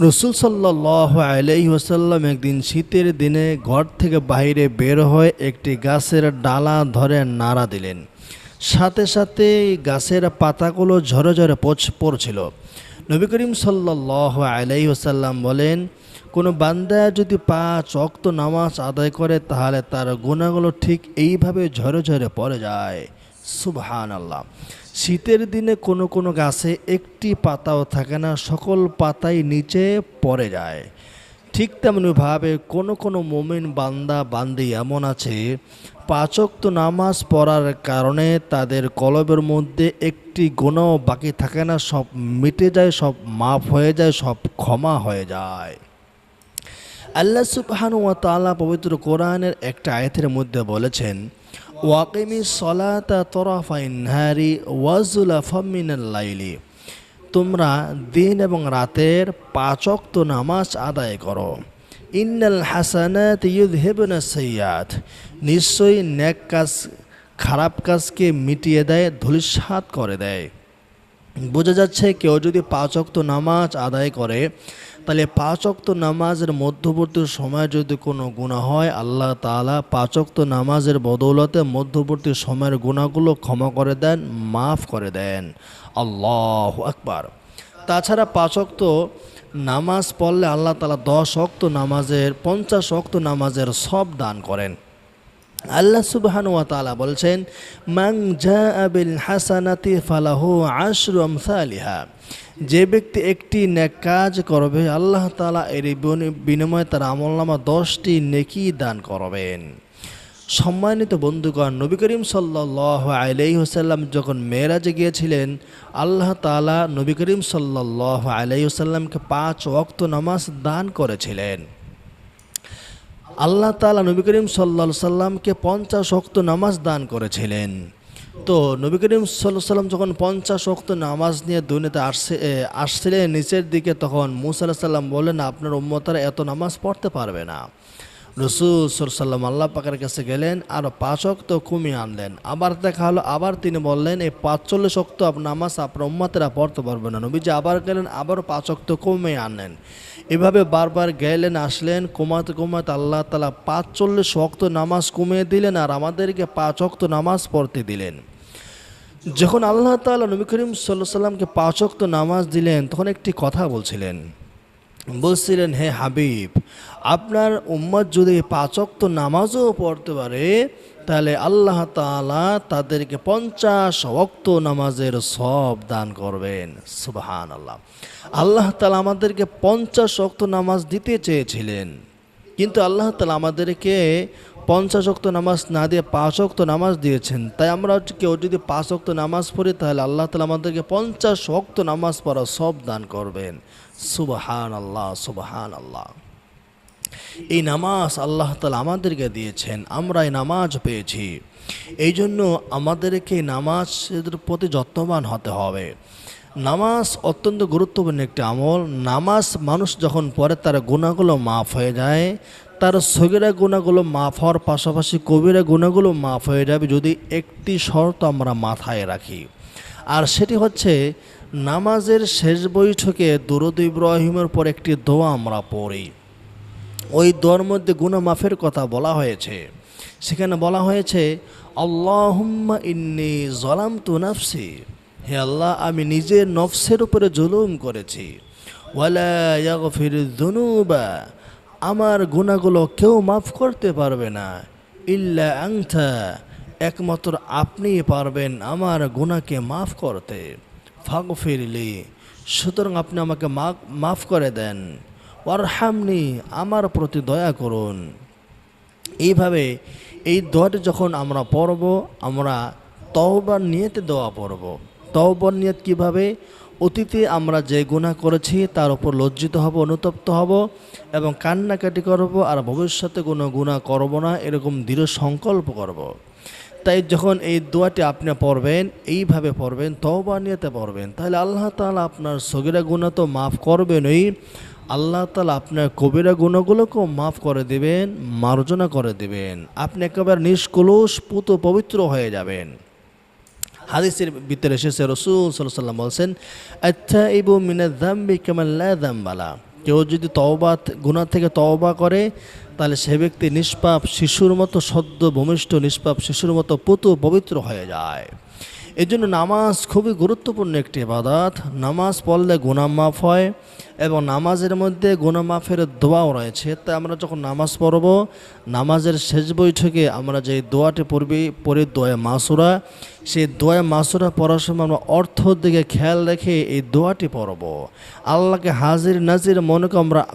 রসুল সাল্লাহ আলাই ওসাল্লাম একদিন শীতের দিনে ঘর থেকে বাইরে বের হয়ে একটি গাছের ডালা ধরে নাড়া দিলেন। সাথে সাথে গাছের পাতাগুলো ঝরে ঝরে পড়ছিল। নবী করিম সাল্লাহ আলাই ওসাল্লাম বলেন, কোনো বান্দা যদি পাঁচ অক্ত নামাজ আদায় করে তাহলে তার গুণাগুলো ঠিক এইভাবে ঝরে ঝরে পড়ে যায়। সুবহান আল্লাহ শীতের দিনে কোনো কোনো গাছে একটি পাতাও থাকে না, সকল পাতাই নিচে পড়ে যায়। ঠিক তেমনিভাবে কোনো কোনো মোমিন বান্দা, বান্দি এমন আছে পাচক্ত নামাজ পড়ার কারণে তাদের কলবের মধ্যে একটি গুণও বাকি থাকে না, সব মিটে যায়, সব মাফ হয়ে যায়, সব ক্ষমা হয়ে যায়। আল্লাহ সুবহান তাআলা পবিত্র কোরআনের একটা আয়াতের মধ্যে বলেছেন ওয়াকিমি সলাতা তরাফাইন নাহারি ওয়াজুলাফা মিনাল লাইলি। তোমরা দিন এবং রাতের পাচক্ত নামাজ আদায় করো। ইন্নাল হাসানাত ইউযহিবুনা সৈয়াদ নিশ্চয়ই নেক কাজ, খারাপ কাজকে মিটিয়ে দেয়, ধূলিসাৎ করে দেয়। বোঝা যাচ্ছে কেউ যদি পাঁচ অক্ত নামাজ আদায় করে, তাহলে পাঁচ অক্ত নামাজের মধ্যবর্তী সময় যদি কোনো গুণা হয়, আল্লাহ তাআলা পাঁচ অক্ত নামাজের বদৌলতে মধ্যবর্তী সময়ের গুণাগুলো ক্ষমা করে দেন, মাফ করে দেন। আল্লাহ আকবার। তাছাড়া পাঁচ অক্ত নামাজ পড়লে আল্লাহ তাআলা দশ অক্ত নামাজের, পঞ্চাশ অক্ত নামাজের সব দান করেন। আল্লাহ সুবহান ওয়া বলছেন, মান জাআ বিল হাসানাতি ফালাহু আশরু আমসালিহা। যে ব্যক্তি একটি নেক কাজ করবে, আল্লাহ তাআলা এর বিন- বিনিময়ে তার আমলনামা দশটি নেকি দান করবেন। সম্মানিত বন্ধুগণ, নবী করিম সাল্লাহ আলাই হোসাল্লাম যখন মেয়েরাজে গিয়েছিলেন, আল্লাহ তালা নবী করিম সাল্লাহ আলাই হোসাল্লামকে পাঁচ ওয়াক্ত নামাজ দান করেছিলেন। আল্লাহ তালা নবী করিম সাল্লা সাল্লামকে পঞ্চাশ অক্ত নামাজ দান করেছিলেন। তো নবী করিম সাল্লাহ সাল্লাম যখন পঞ্চাশ অক্ত নামাজ নিয়ে দুনিয়াতে আসছে আসছিলেন, নিচের দিকে, তখন মুসা আলাহ সাল্লাম বললেন, আপনার উম্মতারা এত নামাজ পড়তে পারবে না। রসুল সরসাল্লাম আল্লাহ পাকের কাছে গেলেন, আর পাঁচ অক্ত কমিয়ে আনলেন। আবার দেখা হলো, আবার তিনি বললেন, এই পাঁচচল্লিশ অক্ত নামাজ আপনার উম্মাতেরা পড়তে পারবে না। নবীজি আবার গেলেন, আবারও পাঁচ অক্ত কমিয়ে আনলেন। এভাবে বারবার গেলেন, আসলেন কমাতে কমাতে আল্লাহ তালা পাঁচচল্লিশ অক্ত নামাজ কমিয়ে দিলেন আর আমাদেরকে পাঁচ অক্ত নামাজ পড়তে দিলেন। যখন আল্লাহ তাআলা নবী করিম সাল্লাহ সাল্লামকে পাঁচ অক্ত নামাজ দিলেন, তখন একটি কথা বলছিলেন। বলছিলেন, হে হাবিব, আপনার উম্মত যদি পাঁচ অক্ত নামাজও পড়তে পারে, তাহলে আল্লাহ তালা তাদেরকে পঞ্চাশ অক্ত নামাজের সব দান করবেন। সুবাহান আল্লাহ আল্লাহ তালা আমাদেরকে পঞ্চাশ অক্ত নামাজ দিতে চেয়েছিলেন, কিন্তু আল্লাহ তালা আমাদেরকে পঞ্চাশ অক্ত নামাজ না দিয়ে পাঁচ অক্ত নামাজ দিয়েছেন। তাই আমরা কেউ যদি পাঁচ অক্ত নামাজ পড়ি, তাহলে আল্লাহ তালা আমাদেরকে পঞ্চাশ অক্ত নামাজ পড়া সব দান করবেন। সুবাহান আল্লাহ সুবাহান আল্লাহ এই নামাজ আল্লাহ তালা আমাদেরকে দিয়েছেন, আমরা এই নামাজ পেয়েছি। এই জন্য আমাদেরকে নামাজের প্রতি যত্নবান হতে হবে। নামাজ অত্যন্ত গুরুত্বপূর্ণ একটি আমল। নামাজ মানুষ যখন পড়ে, তার গুণাগুলো মাফ হয়ে যায়। তার সগিরা গুণাগুলো মাফ হওয়ার পাশাপাশি কবিরা গুণাগুলো মাফ হয়ে যাবে যদি একটি শর্ত আমরা মাথায় রাখি। আর সেটি হচ্ছে, নামাজের শেষ বৈঠকে দুরুদ ইব্রাহিমের পর একটি দোয়া আমরা পড়ি। ওই দোয়ার মধ্যে গুনা মাফের কথা বলা হয়েছে। সেখানে বলা হয়েছে, আল্লাহুম্মা ইন্নি জলাম তু নাফসি। হে আল্লাহ, আমি নিজের নফসের উপরে জুলুম করেছি। আমার গুণাগুলো কেউ মাফ করতে পারবে না। ইল্লা আংথা একমাত্র আপনিই পারবেন আমার গুণাকে মাফ করতে। ফাগফিরলি সুতরাং আপনি আমাকে মাফ করে দেন। ওয়ারহামনি, আমার প্রতি দয়া করুন। এইভাবে এই দোয়াটি যখন আমরা পড়ব, আমরা তওবার নিয়েতে দোয়া পড়ব। তওবার নিয়ত কীভাবে? অতীতে আমরা যে গুনাহ করেছি, তার উপর লজ্জিত হব, অনুতপ্ত হব এবং কান্নাকাটি করব আর ভবিষ্যতে কোনো গুনাহ করব না, এরকম দৃঢ় সংকল্প করব। তাই যখন এই দোয়াটি আপনি পড়বেন, এইভাবে পড়বেন তওবা নিয়েতে পড়বেন, তাহলে আল্লাহ তাআলা আপনার সগিরা গুনাহ তো মাফ করবেনই। আল্লাহ তালা আপনার কবিরা গুণগুলোকেও মাফ করে দিবেন, মার্জনা করে দিবেন। আপনি একেবারে নিষ্কলুষ পুত পবিত্র হয়ে যাবেন। হাদিসের ভিতরে এসেছে, রসুল সাল্লাম বলছেন আচ্ছা ইবু মিনা দাম্বি কেমন দাম্বালা কেউ যদি তওবা গুণা থেকে তওবা করে, তাহলে সে ব্যক্তি নিষ্পাপ শিশুর মতো সদ্য ভূমিষ্ঠ, নিষ্পাপ শিশুর মতো পুতু পবিত্র হয়ে যায়। এই জন্য নামাজ খুবই গুরুত্বপূর্ণ একটি ইবাদত। নামাজ পড়লে গুনাহ মাফ হয় এবং নামাজের মধ্যে গুনাহ মাফের দোয়াও রয়েছে। তাই আমরা যখন নামাজ পড়ব, নামাজের শেষ বৈঠকে আমরা যে দোয়াটি পড়বি, পড়ি দোয়া মাসুরা। সেই দোয়া মাসুরা পড়ার সময় আমরা অর্থ দিকে খেয়াল রেখে এই দোয়াটি পড়ব। আল্লাহকে হাজির নাজির মনে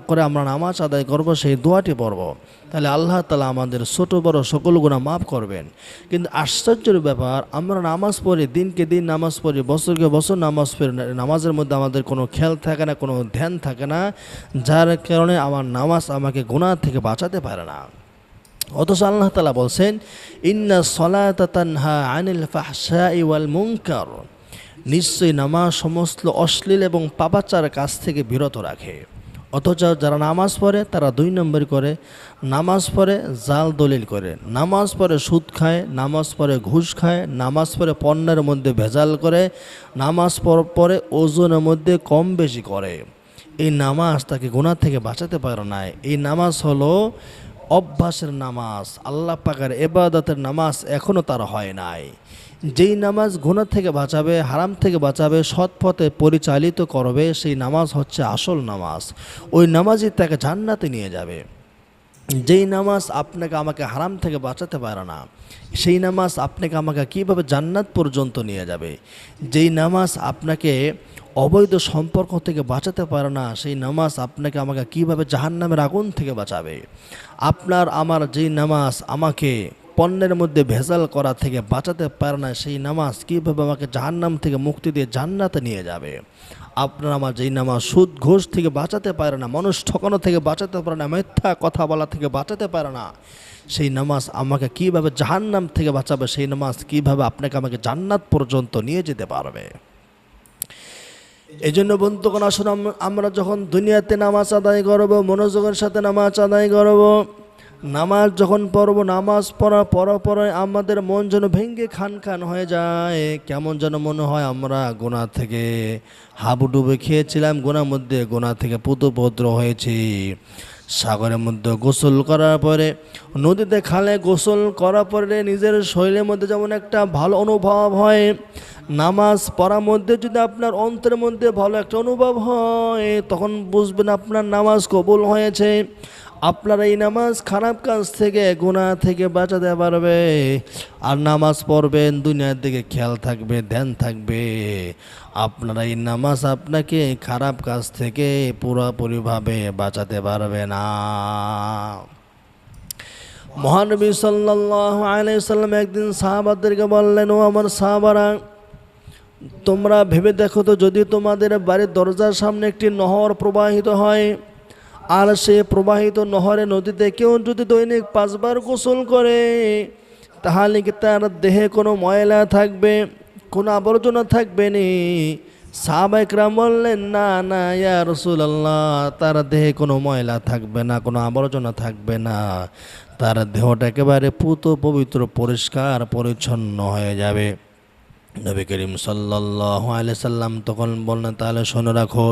করে আমরা নামাজ আদায় করব, সেই দোয়াটি পড়ব। তাহলে আল্লাহ তালা আমাদের ছোট, বড় সকল গুণা মাফ করবেন। কিন্তু আশ্চর্যের ব্যাপার, আমরা নামাজ পড়ি, দিনকে দিন নামাজ পড়ি, বছরকে বছর নামাজ পড়ি, নামাজের মধ্যে আমাদের কোনো খেয়াল থাকে না, কোনো ধ্যান থাকে না, যার কারণে আমার নামাজ আমাকে গুণা থেকে বাঁচাতে পারে না। অথচ আল্লাহ তালা বলছেন, ইন্না সলাত তানহা আনিল ফাহসা মুনকার। নিশ্চয়ই নামাজ সমস্ত অশ্লীল এবং পাপাচার কাছ থেকে বিরত রাখে। অথচ যারা নামাজ পড়ে, তারা দুই নম্বর করে, নামাজ পড়ে জাল দলিল করে। নামাজ পড়ে সুদ খায়, নামাজ পড়ে ঘুষ খায়, নামাজ পড়ে পণ্যের মধ্যে ভেজাল করে, নামাজ পড়ে ওজনের মধ্যে কম বেশি করে। এই নামাজ তাকে গুণা থেকে বাঁচাতে পারে না এই নামাজ হলো অভ্যাসের নামাজ। আল্লাহ পাকার এবাদতের নামাজ এখনও তার হয় নাই। যেই নামাজ গুণা থেকে বাঁচাবে, হারাম থেকে বাঁচাবে, সৎ পথে পরিচালিত করবে, সেই নামাজ হচ্ছে আসল নামাজ। ওই নামাজই তাকে জান্নাতে নিয়ে যাবে। যেই নামাজ আপনাকে আমাকে হারাম থেকে বাঁচাতে পারে না, সেই নামাজ আপনাকে আমাকে কীভাবে জান্নাত পর্যন্ত নিয়ে যাবে? যেই নামাজ আপনাকে অবৈধ সম্পর্ক থেকে বাঁচাতে পারে না, সেই নামাজ আপনাকে আমাকে কীভাবে জাহান্নামের আগুন থেকে বাঁচাবে? আপনার, আমার যেই নামাজ আমাকে পণ্যের মধ্যে ভেজাল করা থেকে বাঁচাতে পারে না সেই নামাজ কীভাবে আমাকে জাহান্নাম থেকে মুক্তি দিয়ে জান্নাতে নিয়ে যাবে? আপনার আমার যেই নামাজ সুদ, ঘোষ থেকে বাঁচাতে পারে না, মানুষ ঠকানো থেকে বাঁচাতে পারে না, মিথ্যা কথা বলা থেকে বাঁচাতে পারে না, সেই নামাজ আমাকে কীভাবে জাহান্নাম থেকে বাঁচাবে? সেই নামাজ কীভাবে আপনাকে আমাকে জান্নাত পর্যন্ত নিয়ে যেতে পারবে? এই জন্য বন্ধুগণ, আসুন আম- আমরা যখন দুনিয়াতে নামাজ আদায় করব, মনোযোগের সাথে নামাজ আদায় করব নামাজ যখন পড়ব, নামাজ পড়া পড়া পরে আমাদের মন যেন ভেঙ্গে খান খান হয়ে যায়। কেমন যেন মনে হয় আমরা গোনা থেকে হাবুডুবে খেয়েছিলাম, গোনার মধ্যে গোনা থেকে পুতপদ্র হয়েছি। সাগরের মধ্যে গোসল করার পরে, নদীতে খালে গোসল করার পরে নিজের শরীরের মধ্যে যেমন একটা ভালো অনুভব হয় নামাজ পড়ার মধ্যে যদি আপনার অন্তরের মধ্যে ভালো একটা অনুভব হয়, তখন বুঝবেন আপনার নামাজ কবুল হয়েছে। আপনার এই নামাজ খারাপ কাজ থেকে গুণা থেকে বাঁচাতে পারবে। আর নামাজ পড়বেন, দুনিয়ার দিকে খেয়াল থাকবে, ধ্যান থাকবে। আপনার এই নামাজ আপনাকে খারাপ কাজ থেকে পুরোপুরিভাবে বাঁচাতে পারবে না। মহানবী সাল্লাহ আলাইসাল্লাম একদিন সাহাবাদেরকে বললেন, ও আমার সাহাবারা তোমরা ভেবে দেখো তো, যদি তোমাদের বাড়ির দরজার সামনে একটি নহর প্রবাহিত হয়, আর সে প্রবাহিত নহরে নদীতে কেউ যদি দৈনিক পাঁচবার গোসল করে, তাহলে কি তার দেহে কোনো ময়লা থাকবে, কোনো আবর্জনা থাকবে নি? সাহাবাইকরা বললেন, না না, ইয়া রসুলাল্লাহ, তার দেহে কোনো ময়লা থাকবে না, কোনো আবর্জনা থাকবে না। তার দেহটা একেবারে পুত পবিত্র, পরিষ্কার, পরিচ্ছন্ন হয়ে যাবে। নবী করিম সাল্লাহ সাল্লাম তখন বললেন, তাহলে শোনো রাখো,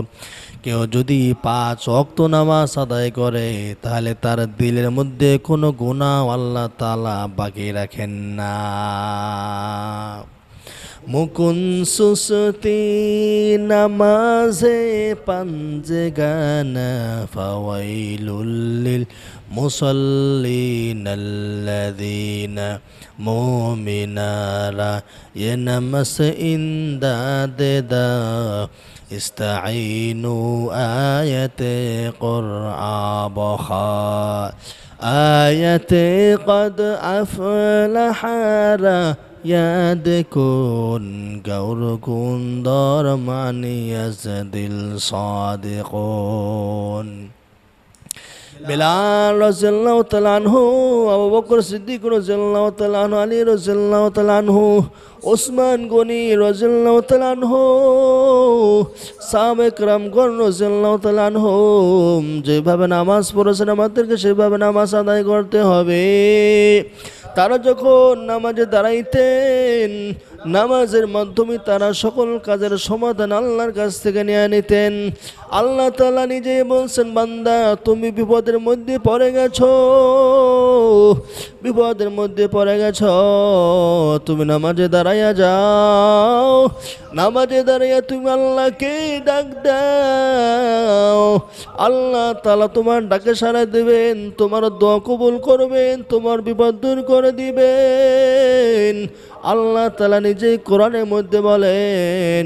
কেউ যদি পাঁচ অক্ত নামাজ আদায় করে, তাহলে তার দিলের মধ্যে কোনো গুণা আল্লাহ তালা বাকি রাখেন না। মুকুন সুসতি নামাজে পাঞ্জে গানা ফাওয়াইলুল্লিল মুসল্লিন আল্লাযীনা মুমিনারা ينمس إنداددا استعينوا آية قرآن بخا آية قد أفلح يدكون كن كور كن دار من يسد الصادقون. বেলাল রসল্লাহ তালানহু আবু বকর সিদ্দিক রসল্লাহ তালানহু আলী রসল্লাহ তালানহু ওসমান গনি রসল্লাহ তালানহু সাবেক রামগণ রসল্লাহ তালানহু যেভাবে নামাজ পড়েছেন আমাদেরকে সেভাবে নামাজ আদায় করতে হবে। তারা যখন নামাজে দাঁড়াইতেন নামাজের মাধ্যমে তারা সকল কাজের সমাধান আল্লাহর কাছ থেকে নিয়ে নিতেন। আল্লাহ তালা নিজেই বলছেন, বান্দা, তুমি বিপদের মধ্যে পড়ে গেছো। বিপদের মধ্যে পড়ে গেছ। তুমি নামাজে দাঁড়াইয়া যাও। নামাজে দাঁড়াইয়া তুমি আল্লাহকে ডাক দাও। আল্লাহ তালা তোমার ডাকে সারা দেবেন, তোমার দোয়া কবুল করবেন, তোমার বিপদ দূর করে দিবেন। আল্লাহ তালা নিজেই কোরআনের মধ্যে বলেন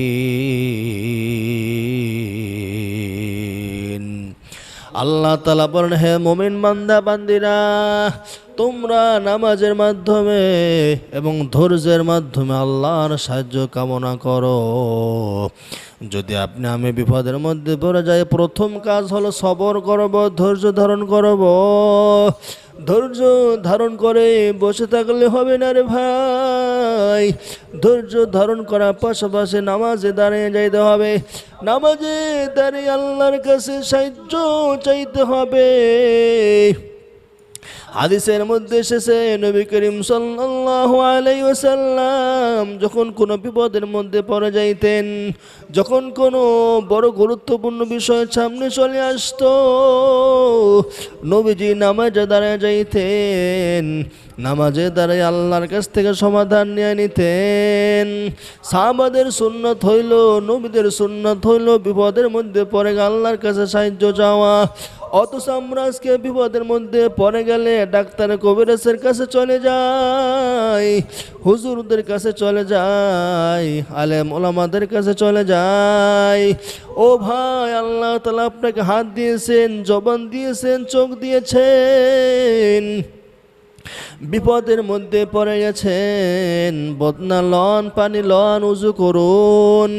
আল্লাহ তালা বলেন, হে মোমিন মান্দা বান্দিরা, তোমরা নামাজের মাধ্যমে এবং ধৈর্যের মাধ্যমে আল্লাহর সাহায্য কামনা করো। যদি আপনি আমি বিপদের মধ্যে পড়ে যাই, প্রথম কাজ হলো সবর করব, ধৈর্য ধারণ করব। ধৈর্য ধারণ করে বসে থাকলে হবে না রে ভাই। ধৈর্য ধারণ করার পাশাপাশি নামাজে দাঁড়িয়ে যাইতে হবে। নামাজে দাঁড়িয়ে আল্লাহর কাছে সাহায্য চাইতে হবে। হাদিসের মধ্যে এসেছে, নবী করিম সাল্লাল্লাহু আলাইহি ওয়াসাল্লাম যখন কোনো বিপদের মধ্যে পড়ে যাইতেন, যখন কোনো বড় গুরুত্বপূর্ণ বিষয় সামনে চলে আসতো, নবীজি নামাজে দাঁড়ায় যাইতেন, নামাজে দাঁড়ায় আল্লাহর কাছ থেকে সমাধান নিয়ে নিতেন। সাহাবাদের সুন্নত হইল, নবীদের সুন্নত হইল, বিপদের মধ্যে পড়ে আল্লাহর কাছে সাহায্য চাওয়া। অথচ আমরা বিপদের মধ্যে পড়ে গেলে ডাক্তার কবিরাজের কাছে চলে যাই হুজুরদের কাছে চলে যাই আলেম ওলামাদের কাছে চলে যাই ও ভাই, আল্লাহ তালা আপনাকে হাত দিয়েছেন, জবান দিয়েছেন, চোখ দিয়েছেন। বিপদের মধ্যে পড়ে গেছেন। বদনা লন, পানি লন, উজু করুন।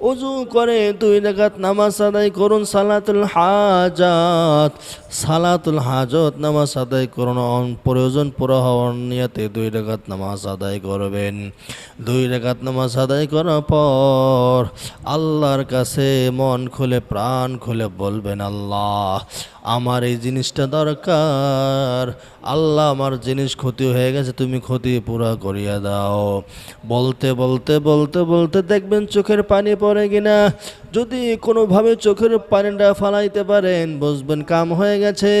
উজু করে দুই রেখাত নামাজ আদায় করুন, সালাতুল হাজাত। সালাতুল হাজত নামাজ আদায় করুন প্রয়োজন পুরো হওয়ার নিয়াতে দুই রাকাত নামাজ আদায় করবেন। দুই রাকাত নামাজ আদায় করার পর আল্লাহর কাছে মন খুলে, প্রাণ খুলে বলবেন, আল্লাহ, আমার এই জিনিসটা দরকার। আল্লাহ, আমার জিনিস ক্ষতি হয়ে গেছে, তুমি ক্ষতি পুরা করিয়া দাও। বলতে বলতে বলতে বলতে দেখবেন চোখের পানি পড়ে কিনা। যদি কোনোভাবে চোখের পানিটা ফালাইতে পারেন, বুঝবেন কাম হয়ে গেছে।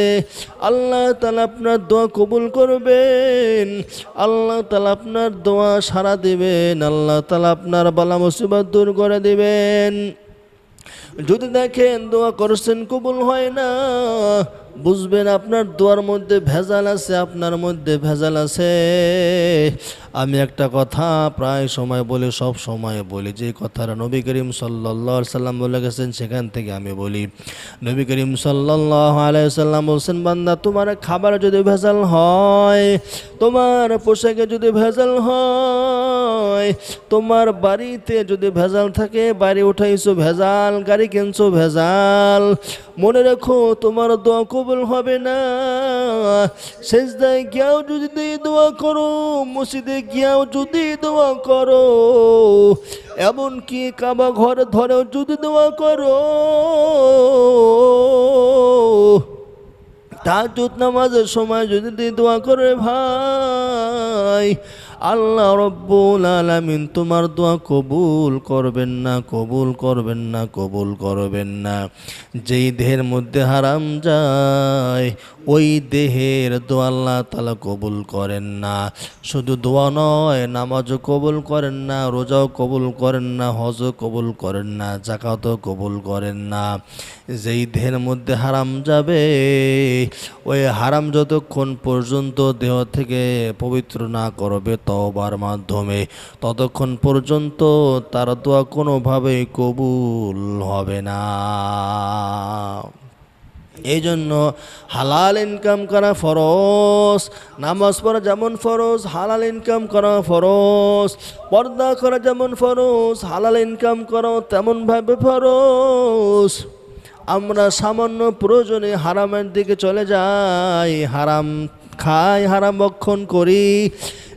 আল্লাহ তালা আপনার দোয়া কবুল করবেন। আল্লাহ তালা আপনার দোয়া সারা দিবেন। আল্লাহ তালা আপনার বালা মুসিবত দূর করে দিবেন। যদি দেখেন দোয়া করছেন, কবুল হয় না। বুঝবেন আপনার দোয়ার মধ্যে ভেজাল আছে, আপনার মধ্যে ভেজাল আছে। আমি একটা কথা প্রায় সময় বলি, সব সময় বলি। যে কথাটা নবী করিম সাল্লাহ সাল্লাম বলে গেছেন, সেখান থেকে আমি বলি। নবী করিম সাল্লাহ আলাইসাল্লাম বলছেন, বান্দা, তোমার খাবার যদি ভেজাল হয়, তোমার পোশাকে যদি ভেজাল হয়, তোমার বাড়িতে যদি ভেজাল থাকে, বাড়ি উঠাইছো, ভেজাল, গাড়ি কিনছো, ভেজাল। মনে রাখো, তোমার দোয়া কবুল হবে না। শেষদায় গিয়াও যদি দোয়া করো, মসজিদে গিয়াও যদি দোয়া করো, এমনকি কাবা ঘর ধরেও যদি দোয়া করো, তাহাজুদ নামাজের সময় যদি দোয়া করে ভাই আল্লাহ রব্বুল আলামিন তোমার দোয়া কবুল করবেন না, কবুল করবেন না, কবুল করবেন না। যেই দেহের মধ্যে হারাম যায়, ওই দেহের দোয়া আল্লাহ তালা কবুল করেন না। শুধু দোয়া নয়, নামাজও কবুল করেন না, রোজাও কবুল করেন না, হজও কবুল করেন না জাকাতও কবুল করেন না। যেই দেহের মধ্যে হারাম যাবে, ওই হারাম যতক্ষণ পর্যন্ত দেহ থেকে পবিত্র না করবে তবার মাধ্যমে। ততক্ষণ পর্যন্ত তার দোয়া কোনোভাবেই কবুল হবে না। এই জন্য হালাল ইনকাম করা ফরজ, নামাজ পড়া যেমন ফরজ, হালাল ইনকাম করা ফরজ, পর্দা করা যেমন ফরজ, হালাল ইনকাম করা তেমনভাবে ফরজ। আমরা সামান্য প্রয়োজনে হারামের দিকে চলে যাই, হারাম খাই, হারাম ভক্ষণ করি।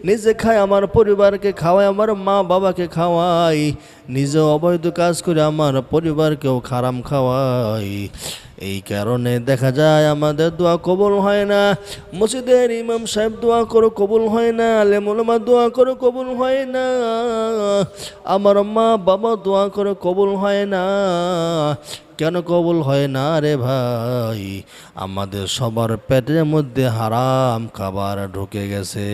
নিজে খাই আমার পরিবারকে খাওয়াই আমার মা বাবাকে খাওয়াই নিজে অবৈধ কাজ করে আমার পরিবারকেও খারাম খাওয়াই এই কারণে দেখা যায় আমাদের দোয়া কবুল হয় না। মসজিদের ইমাম সাহেব দোয়া করো কবুল হয় না। লেমুলমা দোয়া করো কবুল হয় না। আমার মা বাবা দোয়া করো কবুল হয় না। কেন কবুল হয় না রে ভাই? আমাদের সবার পেটের মধ্যে হারাম খাবার ঢুকে গেছে।